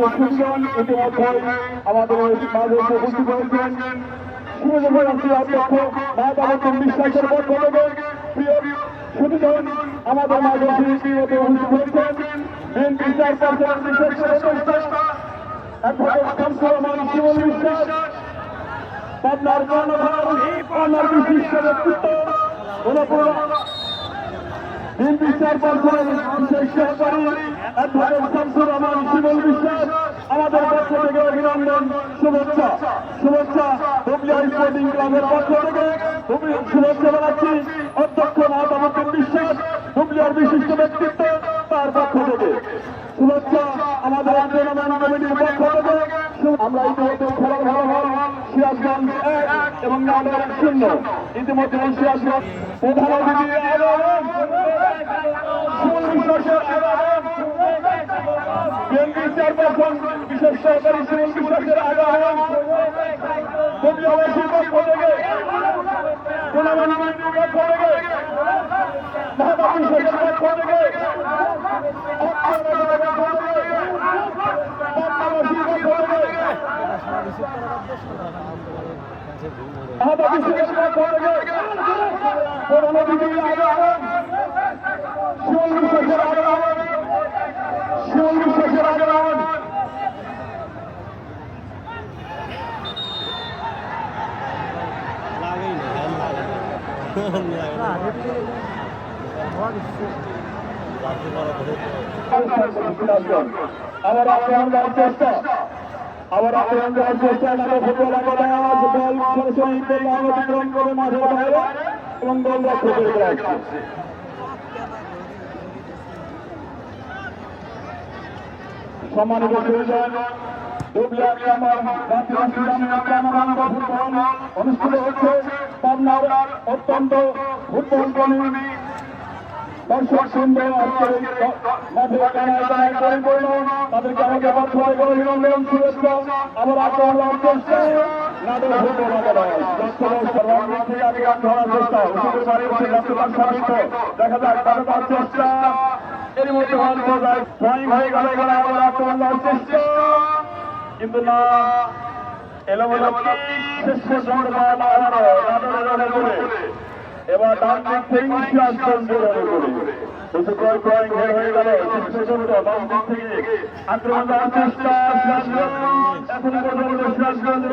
আমাদের সুন্দর ইতিমধ্যে আমাদের মাঝে উপস্থিত হয়েছেন শিবজী অধ্যক্ষ মাতাবতন বিশ্বাসের থেকে প্রিয় সুবিধন আমাদের মাঝে ইতিমধ্যে উপস্থিত হয়েছেন বিশেষ উপদেষ্টা অ্যাডভোকেট শামসুর রহমান শিবল বিশ্বাস, পাবনার কর্ণধার, পাবনার বিশিষ্ট ব্যক্তিত্ব গুণপূর্ণ বিএনপি চেয়ারপারসন বিশেষ সহকারী অ্যাডভোকেট শামসুর রহমান শিবল বিশ্বাস, আমাদের পক্ষ থেকে অভিনন্দন, শুভেচ্ছা। শুভেচ্ছা হুগলিয়া স্পোর্টিং ক্লাবের পক্ষ থেকে। হুগলি- শুভেচ্ছা জানাচ্ছি, অধ্যক্ষ মহাতাবুদ্দিন বিশ্বাস হুগলিয়ার বিশিষ্ট ব্যক্তিত্ব তার পক্ষ থেকে। শুভেচ্ছা, আমাদের আন্দোলন কমিটির পক্ষ থেকে। আমরা ইতিমধ্যে খেলার ভালো হল সিরাজগঞ্জ এক এবং নাটোর শূন্য। ইতিমধ্যে সিরাজগঞ্জ প্রধান অতিথি আগমন শিমুল বিশ্বাসের আগমন বিএনপি চেয়ারপারসন বিশেষ সহকারী শিমুল বিশ্বাসের আগমন কবিয়াবাসীর পক্ষ থেকে আবার আক্রমণ করার চেষ্টা আবার আক্রমণ করার চেষ্টা নামে ফুটবল বল সরাসরি অতিক্রম করে মাঠের বাইরে এবং গোল করে সম্মানিত অনুষ্ঠিত হচ্ছে পাবনার অত্যন্ত ফুটবল কর্মী সুন্দর তাদেরকে আমাকে পক্ষ থেকে অভিনন্দন শুভেচ্ছা দেখা যাক তার চেষ্টা। এর মধ্যে অল্প যায় হয়ে গেল আবার কিন্তু না এবার ডান দিক থেকে হয়ে গেল পর্যন্ত বাম দিক থেকে আক্রমণ পর্যন্ত সিরাজগঞ্জ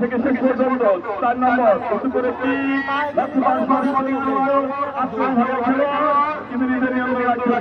থেকে শেষ পর্যন্ত, চার নম্বর। কিছু করে কি?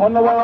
ধন্যবাদ।